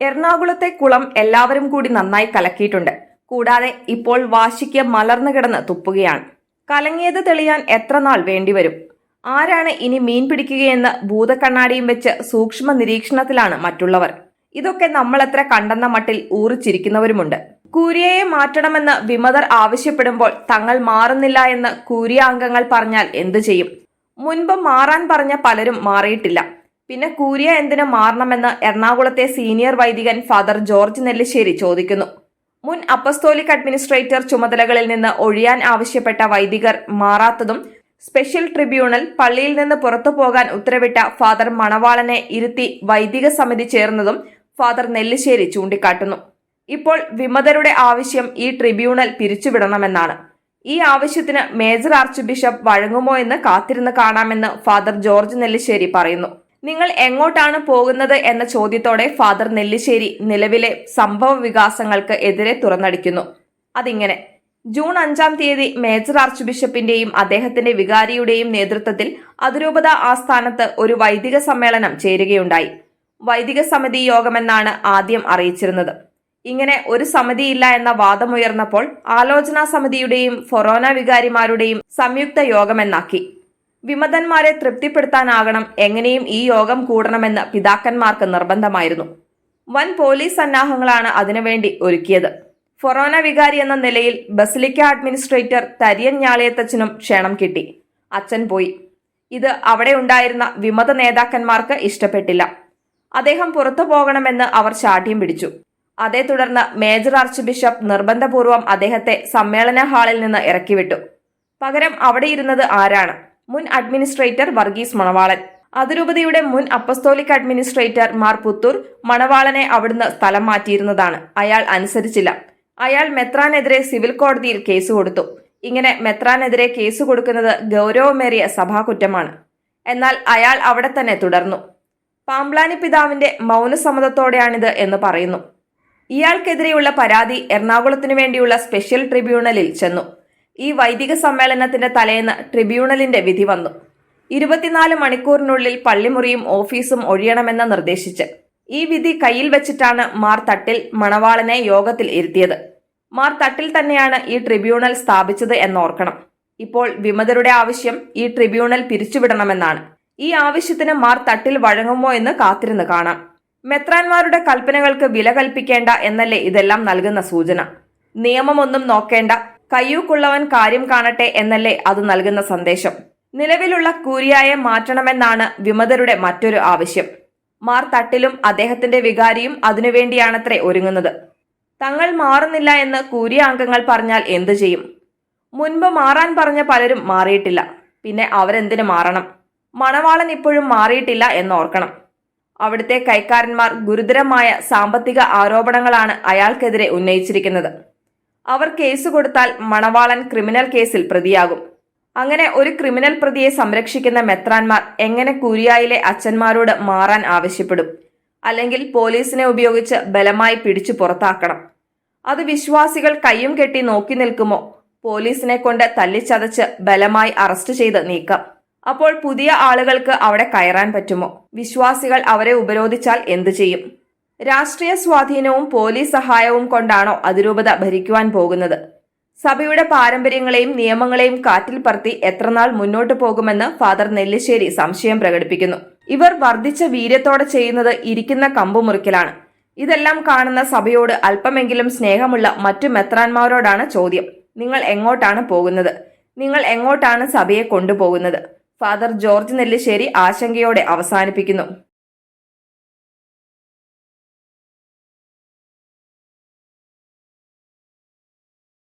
എറണാകുളത്തെ കുളം എല്ലാവരും കൂടി നന്നായി കലക്കിയിട്ടുണ്ട്. കൂടാതെ ഇപ്പോൾ വാശിക്ക് മലർന്നു കിടന്ന് തുപ്പുകയാണ്. കലങ്ങിയത് തെളിയാൻ എത്ര നാൾ വേണ്ടിവരും? ആരാണ് ഇനി മീൻ പിടിക്കുകയെന്ന് ഭൂതക്കണ്ണാടിയും വെച്ച് സൂക്ഷ്മ നിരീക്ഷണത്തിലാണ് മറ്റുള്ളവർ. ഇതൊക്കെ നമ്മളെത്ര കണ്ടെന്ന മട്ടിൽ ഊറിച്ചിരിക്കുന്നവരുമുണ്ട് കൂരിയയെ മാറ്റണമെന്ന് വിമതർ ആവശ്യപ്പെടുമ്പോൾ തങ്ങൾ മാറുന്നില്ല എന്ന് കൂരിയ അംഗങ്ങൾ പറഞ്ഞാൽ എന്തു ചെയ്യും? മുൻപ് മാറാൻ പറഞ്ഞ പലരും മാറിയിട്ടില്ല. പിന്നെ കൂരിയ എന്തിനു മാറണമെന്ന് എറണാകുളത്തെ സീനിയർ വൈദികൻ ഫാദർ ജോർജ് നെല്ലിശ്ശേരി ചോദിക്കുന്നു. മുൻ അപ്പസ്തോലിക് അഡ്മിനിസ്ട്രേറ്റർ ചുമതലകളിൽ നിന്ന് ഒഴിയാൻ ആവശ്യപ്പെട്ട വൈദികർ മാറാത്തതും സ്പെഷ്യൽ ട്രിബ്യൂണൽ പള്ളിയിൽ നിന്ന് പുറത്തു പോകാൻ ഉത്തരവിട്ട ഫാദർ മണവാളനെ ഇരുത്തി വൈദിക സമിതി ചേർന്നതും ഫാദർ നെല്ലിശ്ശേരി ചൂണ്ടിക്കാട്ടുന്നു. ഇപ്പോൾ വിമതരുടെ ആവശ്യം ഈ ട്രിബ്യൂണൽ പിരിച്ചുവിടണമെന്നാണ്. ഈ ആവശ്യത്തിന് മേജർ ആർച്ച് ബിഷപ്പ് വഴങ്ങുമോ എന്ന് കാത്തിരുന്ന് കാണാമെന്ന് ഫാദർ ജോർജ് നെല്ലിശ്ശേരി പറയുന്നു. നിങ്ങൾ എങ്ങോട്ടാണ് പോകുന്നത് എന്ന ചോദ്യത്തോടെ ഫാദർ നെല്ലിശ്ശേരി നിലവിലെ സംഭവ വികാസങ്ങൾക്ക് എതിരെ തുറന്നടിക്കുന്നു. അതിങ്ങനെ. ജൂൺ അഞ്ചാം തീയതി മേജർ ആർച്ച് ബിഷപ്പിന്റെയും അദ്ദേഹത്തിന്റെ വികാരിയുടെയും നേതൃത്വത്തിൽ അതിരൂപത ആസ്ഥാനത്ത് ഒരു വൈദിക സമ്മേളനം ചേരുകയുണ്ടായി. വൈദിക സമിതി യോഗമെന്നാണ് ആദ്യം അറിയിച്ചിരുന്നത്. ഇങ്ങനെ ഒരു സമിതിയില്ല എന്ന വാദമുയർന്നപ്പോൾ ആലോചനാ സമിതിയുടെയും ഫൊറോന വികാരിമാരുടെയും സംയുക്ത യോഗമെന്നാക്കി. വിമതന്മാരെ തൃപ്തിപ്പെടുത്താനാകണം. എങ്ങനെയും ഈ യോഗം കൂടണമെന്ന് പിതാക്കന്മാർക്ക് നിർബന്ധമായിരുന്നു. വൻ പോലീസ് സന്നാഹങ്ങളാണ് അതിനുവേണ്ടി ഒരുക്കിയത്. ഫൊറോന വികാരി എന്ന നിലയിൽ ബസിലിക്ക അഡ്മിനിസ്ട്രേറ്റർ തരിയൻ ഞാളിയത്തച്ഛനും ക്ഷണം കിട്ടി. അച്ഛൻ പോയി. ഇത് അവിടെ ഉണ്ടായിരുന്ന വിമത നേതാക്കന്മാർക്ക് ഇഷ്ടപ്പെട്ടില്ല. അദ്ദേഹം പുറത്തു പോകണമെന്ന് അവർ ശാഠ്യം പിടിച്ചു. അതേ തുടർന്ന് മേജർ ആർച്ച് ബിഷപ്പ് നിർബന്ധപൂർവം അദ്ദേഹത്തെ സമ്മേളന ഹാളിൽ നിന്ന് ഇറക്കിവിട്ടു. പകരം അവിടെ ഇരുന്നത് ആരാണ്? മുൻ അഡ്മിനിസ്ട്രേറ്റർ വർഗീസ് മണവാളൻ. അതിരൂപതയുടെ മുൻ അപ്പസ്തോലിക് അഡ്മിനിസ്ട്രേറ്റർ മാർ പുത്തൂർ മണവാളനെ അവിടുന്ന് സ്ഥലം മാറ്റിയിരുന്നതാണ്. അയാൾ അനുസരിച്ചില്ല. അയാൾ മെത്രാനെതിരെ സിവിൽ കോടതിയിൽ കേസ് കൊടുത്തു. ഇങ്ങനെ മെത്രാനെതിരെ കേസ് കൊടുക്കുന്നത് ഗൗരവമേറിയ സഭാകുറ്റമാണ്. എന്നാൽ അയാൾ അവിടെ തന്നെ തുടർന്നു. പാംബ്ലാനി പിതാവിന്റെ മൗനസമ്മതത്തോടെയാണിത് എന്ന് പറയുന്നു. ഇയാൾക്കെതിരെയുള്ള പരാതി എറണാകുളത്തിനു വേണ്ടിയുള്ള സ്പെഷ്യൽ ട്രിബ്യൂണലിൽ ചെന്നു. ഈ വൈദിക സമ്മേളനത്തിന്റെ തലേന്ന് ട്രിബ്യൂണലിന്റെ വിധി വന്നു. ഇരുപത്തിനാല് മണിക്കൂറിനുള്ളിൽ പള്ളിമുറിയും ഓഫീസും ഒഴിയണമെന്ന് നിർദ്ദേശിച്ച്. ഈ വിധി കയ്യിൽ വെച്ചിട്ടാണ് മാർ തട്ടിൽ മണവാളനെ യോഗത്തിൽ ഇരുത്തിയത്. മാർ തട്ടിൽ തന്നെയാണ് ഈ ട്രിബ്യൂണൽ സ്ഥാപിച്ചത് എന്നോർക്കണം. ഇപ്പോൾ വിമതരുടെ ആവശ്യം ഈ ട്രിബ്യൂണൽ പിരിച്ചുവിടണമെന്നാണ്. ഈ ആവശ്യത്തിന് മാർ തട്ടിൽ വഴങ്ങുമോ എന്ന് കാത്തിരുന്ന് കാണാം. മെത്രാന്മാരുടെ കൽപ്പനകൾക്ക് വില കൽപ്പിക്കേണ്ട എന്നല്ലേ ഇതെല്ലാം നൽകുന്ന സൂചന. നിയമമൊന്നും നോക്കേണ്ട. കയ്യൂക്കുള്ളവൻ കാര്യം കാണട്ടെ എന്നല്ലേ അത് നൽകുന്ന സന്ദേശം. നിലവിലുള്ള കൂരിയായെ മാറ്റണമെന്നാണ് വിമതരുടെ മറ്റൊരു ആവശ്യം. മാർ തട്ടിലും അദ്ദേഹത്തിന്റെ വികാരിയും അതിനുവേണ്ടിയാണത്രേ ഒരുങ്ങുന്നത്. തങ്ങൾ മാറുന്നില്ല എന്ന് കൂരിയ അംഗങ്ങൾ പറഞ്ഞാൽ എന്തു ചെയ്യും? മുൻപ് മാറാൻ പറഞ്ഞ പലരും മാറിയിട്ടില്ല. പിന്നെ അവരെന്തിനു മാറണം? മണവാളൻ ഇപ്പോഴും മാറിയിട്ടില്ല എന്നോർക്കണം. അവിടുത്തെ കൈക്കാരന്മാർ ഗുരുതരമായ സാമ്പത്തിക ആരോപണങ്ങളാണ് അയാൾക്കെതിരെ ഉന്നയിച്ചിരിക്കുന്നത്. അവർ കേസ് കൊടുത്താൽ മണവാളൻ ക്രിമിനൽ കേസിൽ പ്രതിയാകും. അങ്ങനെ ഒരു ക്രിമിനൽ പ്രതിയെ സംരക്ഷിക്കുന്ന മെത്രാൻമാർ എങ്ങനെ കുരിയായിലെ അച്ഛന്മാരോട് മാറാൻ ആവശ്യപ്പെടും? അല്ലെങ്കിൽ പോലീസിനെ ഉപയോഗിച്ച് ബലമായി പിടിച്ചു പുറത്താക്കണം? അത് വിശ്വാസികൾ കയ്യും കെട്ടി നോക്കി നിൽക്കുമോ? പോലീസിനെ കൊണ്ട് തല്ലിച്ചതച്ച് ബലമായി അറസ്റ്റ് ചെയ്ത് നീക്കാം. അപ്പോൾ പുതിയ ആളുകൾക്ക് അവിടെ കയറാൻ പറ്റുമോ? വിശ്വാസികൾ അവരെ ഉപരോധിച്ചാൽ എന്തു ചെയ്യും? രാഷ്ട്രീയ സ്വാധീനവും പോലീസ് സഹായവും കൊണ്ടാണോ അതിരൂപത ഭരിക്കുവാൻ പോകുന്നത്? സഭയുടെ പാരമ്പര്യങ്ങളെയും നിയമങ്ങളെയും കാറ്റിൽ പറത്തി എത്രനാൾ മുന്നോട്ടു പോകുമെന്ന് ഫാദർ നെല്ലിശ്ശേരി സംശയം പ്രകടിപ്പിക്കുന്നു. ഇവർ വർദ്ധിച്ച വീര്യത്തോടെ ചെയ്യുന്നത് ഇരിക്കുന്ന കമ്പു മുറിക്കലാണ് ഇതെല്ലാം കാണുന്ന സഭയോട് അല്പമെങ്കിലും സ്നേഹമുള്ള മറ്റു മെത്രാന്മാരോടാണ് ചോദ്യം. നിങ്ങൾ എങ്ങോട്ടാണ് പോകുന്നത്? നിങ്ങൾ എങ്ങോട്ടാണ് സഭയെ കൊണ്ടുപോകുന്നത്? ഫാദർ ജോർജ് നെല്ലിശ്ശേരി ആശങ്കയോടെ അവസാനിപ്പിക്കുന്നു.